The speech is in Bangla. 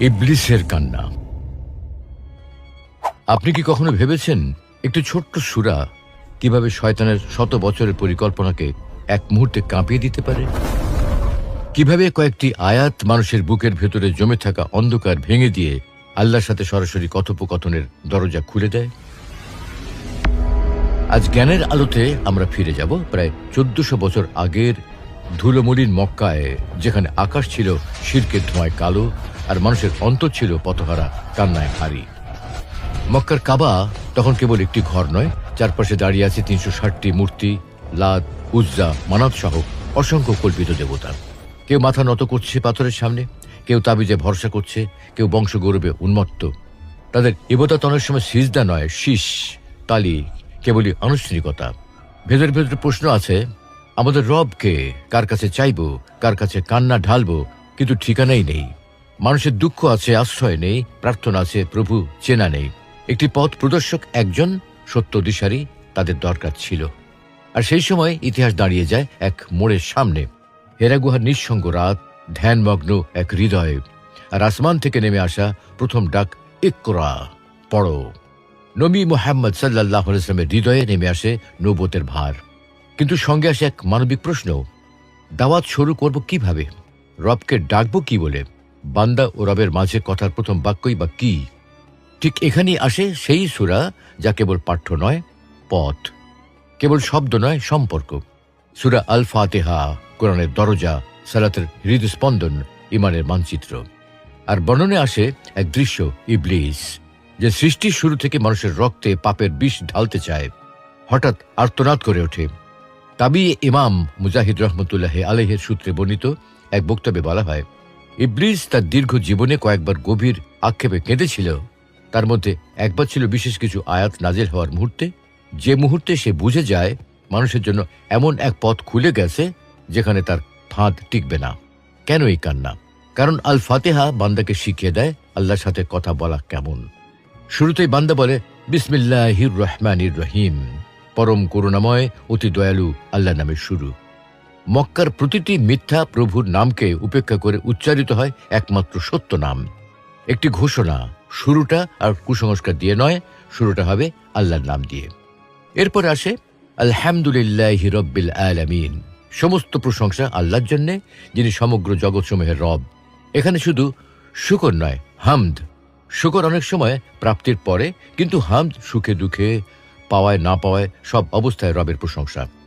ইবলিসের কান্না। আপনি কি কখনো ভেবেছেন একটি ছোট্ট সুরা কীভাবে শয়তানের শত বছরের পরিকল্পনাকে এক মুহূর্তে কাঁপিয়ে দিতে পারে? কীভাবে কয়েকটি আয়াত মানুষের বুকের ভেতরে জমে থাকা অন্ধকার ভেঙে দিয়ে আল্লাহর সাথে সরাসরি কথোপকথনের দরজা খুলে দেয়? আজ জ্ঞানের আলোতে আমরা ফিরে যাব। প্রায় চোদ্দশো বছর আগের ধুলোমলিন মক্কায়, যেখানে আকাশ ছিল শিরকের ধোঁয়ায় কালো আর মানুষের অন্তর ছিল পথহারা, কান্নায় ভারী। মক্কার কাবা তখন কেবল একটি ঘর নয়, চারপাশে দাঁড়িয়ে আছে তিনশো ষাটটি মূর্তি, লাদ, উজ্জা মানব সহ অসংখ্য কল্পিত দেবতা। কেউ মাথা নত করছে পাথরের সামনে, কেউ তাবিজে ভরসা করছে, কেউ বংশগৌরবে উন্মত্ত। তাদের ইবদত অনেক সময় সিজদা নয় শীষ তালি, কেবলই আনুষ্ঠানিকতা। ভেতর ভেতর প্রশ্ন আছে আমাদের রবকে কার কাছে চাইব, কার কাছে কান্না ঢালবো, কিন্তু ঠিকানাই নেই। মানুষের দুঃখ আছে, আশ্রয় নেই, প্রার্থনা আছে, প্রভু চেনা নেই। একটি পথ প্রদর্শক একজন, সত্য দিশারি, তাদের দরকার ছিল। আর সেই সময় ইতিহাস দাঁড়িয়ে যায় এক মোড়ের সামনে। হেরা গুহার নিঃসঙ্গ রাত, ধ্যানমগ্ন এক হৃদয়ে। আর আসমান থেকে নেমে আসা প্রথম ডাক, ইকরা, পড়ো। নবী মোহাম্মদ সাল্লাহ ইসলামের হৃদয়ে নেমে আসে নৌবতের ভার। কিন্তু সঙ্গে আসে এক মানবিক প্রশ্ন। দাওয়াত শুরু করব কীভাবে? রবকে ডাকবো কি বলে? বান্দা ও রবের মাঝে কথার প্রথম বাক্যই বা কি? ঠিক এখানেই আসে সেই সুরা যা কেবল পাঠ্য নয়, পথ। কেবল শব্দ নয়, সম্পর্ক। সুরা আল ফাতেহা কোরআনের দরজা, সালাতের হৃদস্পন্দন ইমানের মানচিত্র। আর বর্ণনে আসে এক দৃশ্য, ইবলিস, যে সৃষ্টির শুরু থেকে মানুষের রক্তে পাপের বিষ ঢালতে চায়। হঠাৎ আর্তনাদ করে ওঠে। তাবি ইমাম মুজাহিদ রহমতুল্লাহ আলহের সূত্রে বর্ণিত এক বক্তব্যে বলা হয়, ইবলিস তার দীর্ঘ জীবনে কয়েকবার গভীর আক্ষেপে কেঁদেছিল। তার মধ্যে একবার ছিল বিশেষ কিছু আয়াত নাজেল হওয়ার মুহূর্তে। যে মুহূর্তে সে বুঝে যায় মানুষের জন্য এমন এক পথ খুলে গেছে যেখানে তার ফাঁদ টিকবে না। কেন এই কান্না? কারণ আল ফাতেহা বান্দাকে শিখিয়ে দেয় আল্লাহর সাথে কথা বলা কেমন। শুরুতেই বান্দা বলে, বিসমিল্লাহির রহমানির রহিম। পরম করুণাময়, অতি দয়ালু আল্লাহ নামের শুরু। মক্কার প্রতিটি মিথ্যা প্রভুর নামকে উপেক্ষা করে উচ্চারিত হয় একমাত্র সত্য নাম। একটি ঘোষণা, শুরুটা আর কুসংস্কার দিয়ে নয়, শুরুটা হবে আল্লাহর নাম দিয়ে। এরপর আসে, আলহামদুলিল্লাহ রব্বিল আলামিন। সমস্ত প্রশংসা আল্লাহর জন্যে, যিনি সমগ্র জগৎসমূহের রব। এখানে শুধু শুকর নয়, হামদ। শুকর অনেক সময় প্রাপ্তির পরে, কিন্তু হামদ সুখে দুঃখে পাওয়ায় না পাওয়ায় সব অবস্থায় রবের প্রশংসা।